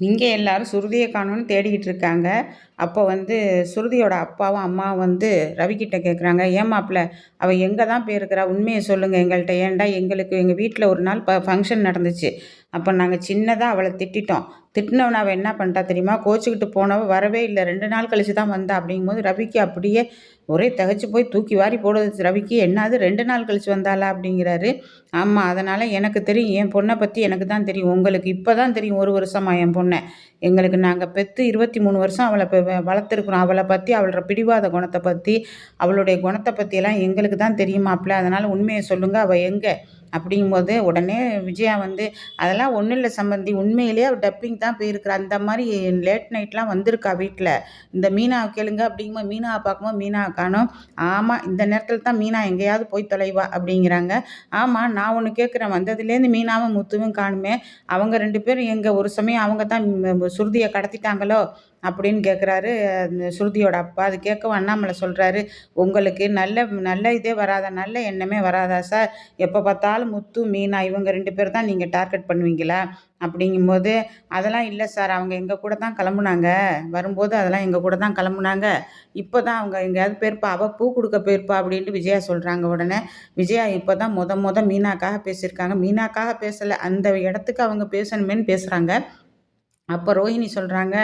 இங்கே எல்லாரும் சுருதியை காணோன்னு தேடிக்கிட்டு இருக்காங்க. அப்போ வந்து சுருதியோட அப்பாவும் அம்மாவும் வந்து ரவிக்கிட்ட கேட்குறாங்க ஏன் அவள் எங்கே தான் போயிருக்கிறா? உண்மையை சொல்லுங்கள் எங்கள்கிட்ட ஏன்டா எங்களுக்கு எங்கள் வீட்டில் ஒரு நாள் ப ஃபங்க்ஷன் நடந்துச்சு. அப்போ நாங்கள் சின்னதாக அவளை திட்டிட்டோம். திட்டினவனை அவள் என்ன பண்ணிட்டா தெரியுமா? கோச்சிக்கிட்டு போனவ வரவே இல்லை. ரெண்டு நாள் கழிச்சு தான் வந்தா. அப்படிங்கும்போது ரவிக்கு அப்படியே ஒரே தகச்சு போய் தூக்கி வாரி போடுது ரவிக்கு என்னது? ரெண்டு நாள் கழிச்சு வந்தாளா? அப்படிங்கிறாரு. ஆமாம் அதனால் எனக்கு தெரியும். என் பொண்ணை பற்றி எனக்கு தான் தெரியும். உங்களுக்கு இப்போ தான் தெரியும். ஒரு வருஷமாக என் பொண்ணை. எங்களுக்கு நாங்கள் பெற்று இருபத்தி மூணு வருஷம் அவளை இப்போ வளர்த்துருக்குறோம். அவளை பற்றி அவளோட பிடிவாத குணத்தை பற்றி அவளுடைய குணத்தை பற்றியெல்லாம் எங்களுக்கு தான் தெரியுமாப்ல அதனால் உண்மையை சொல்லுங்கள் அவள் எங்கே? அப்படிங்கும்போது உடனே விஜயா வந்து அதெல்லாம் ஒன்றும் இல்லை சம்பந்தி உண்மையிலேயே டப்பிங் தான் போயிருக்கிறா அந்த மாதிரி லேட் நைட்லாம் வந்திருக்கா வீட்டில் இந்த மீனாவை கேளுங்க அப்படிங்கும்போது மீனாவை பார்க்கும்போது மீனாவை காணும். ஆமாம் இந்த நேரத்தில் தான் மீனா எங்கேயாவது போய் தொலைவா? அப்படிங்கிறாங்க. ஆமாம் நான் ஒன்று கேட்குறேன். வந்ததுலேருந்து மீனாவும் முத்துவும் காணுமே. அவங்க ரெண்டு பேரும் எங்கே? ஒரு சமயம் அவங்க தான் சுருதியை கடத்திட்டாங்களோ? அப்படின்னு கேட்குறாரு அந்த ஸ்ருதியோட அப்பா. அது கேட்கவும் அண்ணாமலை சொல்கிறாரு உங்களுக்கு நல்ல நல்ல இதே வராதா? நல்ல எண்ணமே வராதா சார்? எப்போ பார்த்தாலும் முத்து மீனா இவங்க ரெண்டு பேர் தான் நீங்கள் டார்கெட் பண்ணுவீங்களா? அப்படிங்கும்போது அதெல்லாம் இல்லை சார். அவங்க எங்கள் கூட தான் கிளம்புனாங்க. வரும்போது அதெல்லாம் எங்கள் கூட தான் கிளம்புனாங்க. இப்போ தான் அவங்க எங்கேயாவது போயிருப்பா. அவள் பூ கொடுக்க போயிருப்பா. அப்படின்ட்டு விஜயா சொல்கிறாங்க உடனே. விஜயா இப்போ தான் முத முத மீனாக்காக பேசியிருக்காங்க. மீனாக்காக பேசலை. அந்த இடத்துக்கு அவங்க பேசணுமேன்னு பேசுகிறாங்க அப்போ ரோஹிணி சொல்கிறாங்க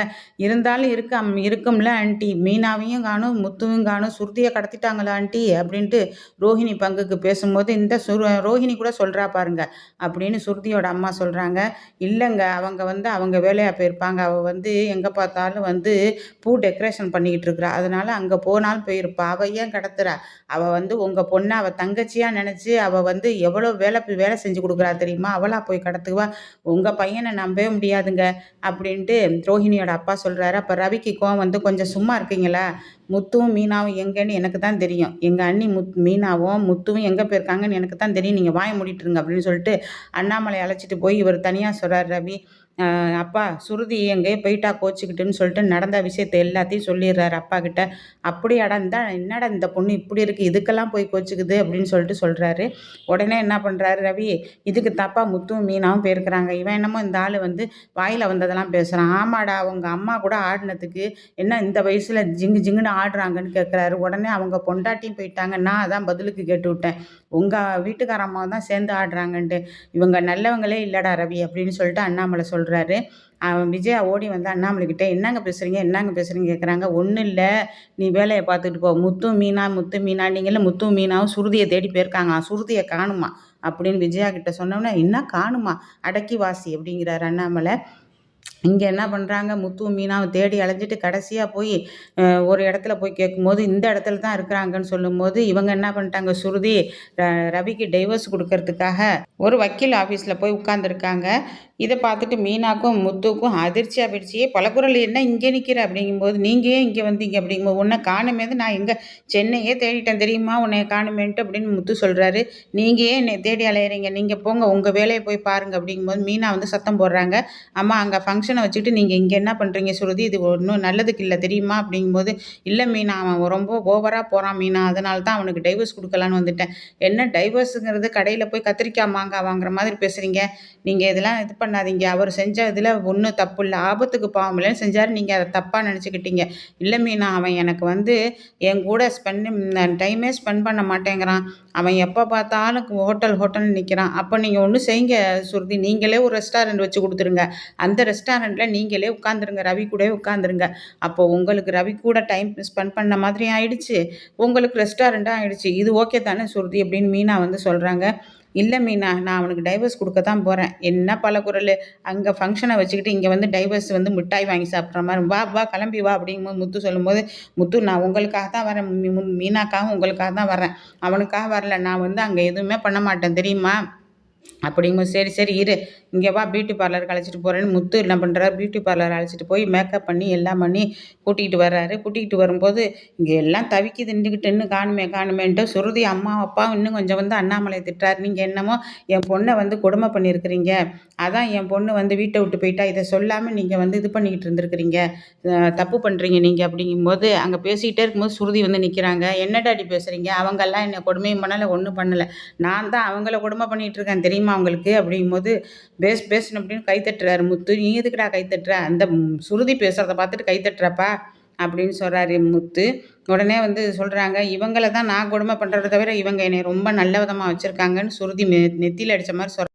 இருந்தாலும் இருக்க இருக்கும்ல ஆண்டி. மீனாவையும் காணும் முத்துவையும் காணும் சுருதியை கடத்திட்டாங்களா ஆண்டி? அப்படின்ட்டு ரோஹிணி பங்குக்கு பேசும்போது இந்த சுரு ரோஹிணி கூட சொல்கிறா பாருங்க அப்படின்னு சுருதியோட அம்மா சொல்கிறாங்க இல்லைங்க அவங்க வந்து அவங்க வேலையாக போயிருப்பாங்க. அவள் வந்து எங்கே பார்த்தாலும் வந்து பூ டெக்கரேஷன் பண்ணிக்கிட்டு இருக்கிறா. அதனால் அங்கே போனாலும் போயிருப்பா. அவள் ஏன் கடத்துறா? அவள் வந்து உங்கள் பொண்ணை அவள் தங்கச்சியாக நினச்சி அவள் வந்து எவ்வளோ வேலை வேலை செஞ்சு கொடுக்குறா தெரியுமா? அவளாக போய் கடத்துவா. உங்கள் பையனை நம்பவே முடியாதுங்க. அப்படின்ட்டு ரோஹிணியோட அப்பா சொல்கிறாரு அப்போ ரவிக்கு கோவம் வந்து கொஞ்சம் சும்மா இருக்கீங்களா? முத்துவும் மீனாவும் எங்கேன்னு எனக்கு தான் தெரியும். எங்கள் அண்ணி முத் மீனாவும் முத்துவும் எங்கே போயிருக்காங்கன்னு எனக்கு தான் தெரியும். நீங்கள் வாய மூடிட்டுருங்க அப்படின்னு சொல்லிட்டு அண்ணாமலை அழைச்சிட்டு போய் இவர் தனியாக சொல்கிறார் ரவி. அப்பா சுருதி எங்கேயோ போயிட்டா கோச்சிக்கிட்டுன்னு சொல்லிட்டு நடந்த விஷயத்தை எல்லாத்தையும் சொல்லிடுறாரு அப்பா கிட்ட. அப்படியாடா அடந்தா என்னடா இந்த பொண்ணு இப்படி இருக்குது இதுக்கெல்லாம் போய் கோச்சிக்குது அப்படின்னு சொல்லிட்டு சொல்கிறாரு உடனே என்ன பண்ணுறாரு ரவி? இதுக்கு தப்பா முத்தும் மீனாவும் போயிருக்கிறாங்க. இவன் என்னமோ இந்த ஆள் வந்து வாயில் வந்ததெல்லாம் பேசுகிறான் ஆமாடா அவங்க அம்மா கூட ஆடினதுக்கு என்ன இந்த வயசில் ஜிங்கு ஜிங்குன்னு ஆடுறாங்கன்னு கேட்குறாரு உடனே அவங்க பொண்டாட்டியும் போயிட்டாங்க. நான் அதான் பதிலுக்கு கேட்டு விட்டேன். உங்கள் வீட்டுக்காரம்மா தான் சேர்ந்து ஆடுறாங்கன்ட்டு. இவங்க நல்லவங்களே இல்லைடா ரவி அப்படின்னு சொல்லிட்டு அண்ணாமலை சொல்கிறாரு அவன் விஜயா ஓடி வந்து அண்ணாமலைக்கிட்ட என்னங்க பேசுகிறீங்க என்னங்க பேசுகிறீங்க கேட்குறாங்க ஒன்றும் இல்லை. நீ வேலையை பார்த்துட்டு போ. முத்து மீனா முத்து மீனா. நீங்களும் முத்து மீனாவும் சுருதியை தேடி போயிருக்காங்க. சுருதியை காணுமா? அப்படின்னு விஜயா கிட்ட சொன்னோன்னே என்ன காணுமா? அடக்கி வாசி அப்படிங்கிறார் அண்ணாமலை. இங்கே என்ன பண்ணுறாங்க முத்து மீனாவை தேடி அலைஞ்சிட்டு கடைசியாக போய் ஒரு இடத்துல போய் கேட்கும்போது இந்த இடத்துல தான் இருக்கிறாங்கன்னு சொல்லும்போது இவங்க என்ன பண்ணிட்டாங்க? சுருதி ரவிக்கு டைவர்ஸ் கொடுக்கறதுக்காக ஒரு வக்கீல் ஆஃபீஸில் போய் உட்காந்துருக்காங்க இதை பார்த்துட்டு மீனாக்கும் முத்துக்கும் அதிர்ச்சியாக போயிடுச்சு. பலகுரல் என்ன இங்கே நிற்கிற அப்படிங்கும்போது நீங்கள் ஏன் இங்கே வந்தீங்க? அப்படிங்கும்போது உன்னை காணுமேது நான் எங்கே சென்னையே தேடிட்டேன். தெரியுமா? உன்னை காணுமேன்ட்டு அப்படின்னு முத்து சொல்கிறாரு நீங்கள் ஏன் என்னை தேடி அலையிறீங்க? நீங்கள் போங்க. உங்கள் வேலையை போய் பாருங்கள் அப்படிங்கும்போது மீனா வந்து சத்தம் போடுறாங்க. அம்மா அங்கே ஃபங்க்ஷன் வச்சுக்கிட்டு நீங்கள் இங்கே என்ன பண்ணுறீங்க சுருதி? இது ஒன்றும் நல்லதுக்கு இல்லை தெரியுமா? அப்படிங்கும்போது இல்லை மீனா அவன் ரொம்ப ஓவராக போகிறான் மீனா அதனால தான் அவனுக்கு டைவர்ஸ் கொடுக்கலான்னு வந்துட்டேன். என்ன டைவர்ஸுங்கிறது கடையில் போய் கத்திரிக்காய் மாங்காய் வாங்குற மாதிரி பேசுகிறீங்க நீங்கள் இதெல்லாம் இது பண்ணாதீங்க. அவர் செஞ்ச இதில் ஒன்றும் தப்பு இல்லை. ஆபத்துக்கு பாவம் இல்லைன்னு செஞ்சார். நீங்கள் அதை தப்பாக நினச்சிக்கிட்டீங்க. இல்லை மீனா அவன் எனக்கு வந்து என் கூட ஸ்பெண்ட் டைமே ஸ்பெண்ட் பண்ண மாட்டேங்கிறான். அவன் எப்போ பார்த்தாலும் ஹோட்டல் ஹோட்டல்னு நிற்கிறான் அப்போ நீங்கள் ஒன்று செய்யுங்க சுருதி. நீங்களே ஒரு ரெஸ்டாரண்ட் வச்சு கொடுத்துருங்க. அந்த ரெஸ்டாரண்ட் ரெஸ்டாரண்ட்டில் நீங்களே உட்காந்துருங்க ரவி கூட உட்காந்துருங்க அப்போது உங்களுக்கு ரவி கூட டைம் ஸ்பெண்ட் பண்ண மாதிரி ஆயிடுச்சு. உங்களுக்கு ரெஸ்டாரண்ட்டாக ஆயிடுச்சு. இது ஓகே தானே சுருதி அப்படின்னு மீனா வந்து சொல்கிறாங்க இல்லை மீனா நான் அவனுக்கு டைவர்ஸ் கொடுக்க தான் போகிறேன் என்ன பல குரல் அங்கே ஃபங்க்ஷனை வச்சுக்கிட்டு இங்கே வந்து டைவர்ஸ் வந்து மிட்டாய் வாங்கி சாப்பிட்ற மாதிரி. வா வா கிளம்பி வா அப்படிங்கும்போது முத்து சொல்லும்போது முத்து நான் உங்களுக்காக தான் வரேன். மீனாக்காகவும் உங்களுக்காக தான் வரேன். அவனுக்காக வரல. நான் வந்து அங்கே எதுவுமே பண்ண மாட்டேன். தெரியுமா? அப்படிங்கும்போது சரி சரி இரு. இங்கே வா பியூட்டி பார்லருக்கு அழைச்சிட்டு போகிறேன்னு முத்து என்ன பண்ணுறாரு பியூட்டி பார்லர் அழைச்சிட்டு போய் மேக்கப் பண்ணி எல்லாம் பண்ணி கூட்டிகிட்டு வர்றாரு. கூட்டிகிட்டு வரும்போது இங்கே எல்லாம் தவிக்கி திண்டுக்கிட்டு இன்னும் காணுமே காணுமேன்ட்டு சுருதி அம்மா அப்பா இன்னும் கொஞ்சம் வந்து அண்ணாமலை திட்டார் நீங்கள் என்னமோ என் பொண்ணை வந்து கொடுமை பண்ணியிருக்கிறீங்க. அதான் என் பொண்ணு வந்து வீட்டை விட்டு போயிட்டா இதை சொல்லாமல் நீங்கள் வந்து இது பண்ணிக்கிட்டு இருந்திருக்கிறீங்க. தப்பு பண்ணுறீங்க நீங்கள் அப்படிங்கும்போது அங்கே பேசிக்கிட்டே இருக்கும்போது சுருதி வந்து நிற்கிறாங்க என்னடாடி பேசுகிறீங்க அவங்கெல்லாம் என்னை கொடுமையும் பண்ணலை ஒன்றும் பண்ணலை. நான் தான் அவங்கள கொடுமை பண்ணிகிட்டு இருக்கேன் தெரியும்? அவங்களுக்கு அப்படிங்கும்போது பேஸ் பேசணும் அப்படின்னு கைத்தட்டுறாரு முத்து. நீ எதுக்குடா கைத்தட்டுற அந்த சுருதி பேசுகிறத பார்த்துட்டு கைத்தட்டுறப்பா அப்படின்னு சொல்கிறாரு முத்து. உடனே வந்து சொல்கிறாங்க இவங்கள தான் நான் கொடுமை பண்ணுறத தவிர இவங்க என்னை ரொம்ப நல்ல விதமாக வச்சுருக்காங்கன்னு சுருதி நெ நெத்தியில் அடித்த மாதிரி சொல்